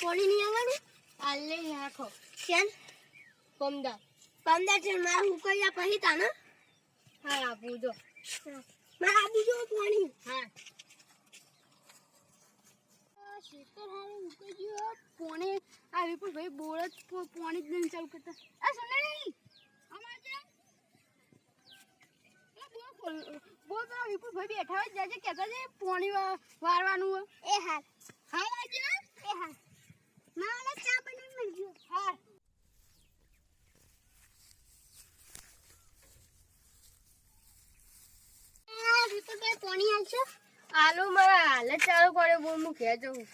પોણી નહીં આવવાનું? આલે રાખો. કેમ? પમદાર પમદાર છે મારા હુકૈયા પછી તાને હા. આપું, જો. મારા આપું, જો, પોણી. હા. બેઠા હોય જાજે કહેતા છે પોણી વારવાનું એ હાલ. પાણી આલશો? આલો મારા હાલ જ ચાલુ પડે બહુ હું. ઘેર જવું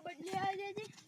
બદલી આવી. જાય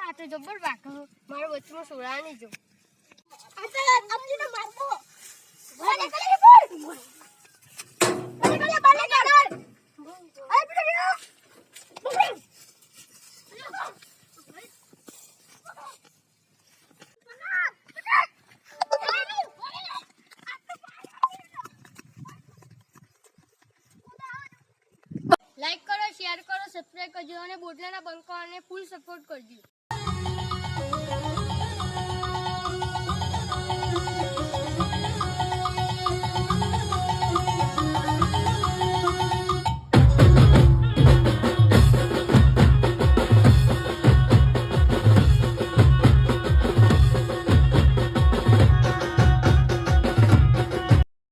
આ તો જબર વાંકો મારો વચ્ચમાં સોળા નહીં જો. સબસ્ક્રાઈબ કરજો અને બોટલાના બંકો અને ફૂલ સપોર્ટ કરજો.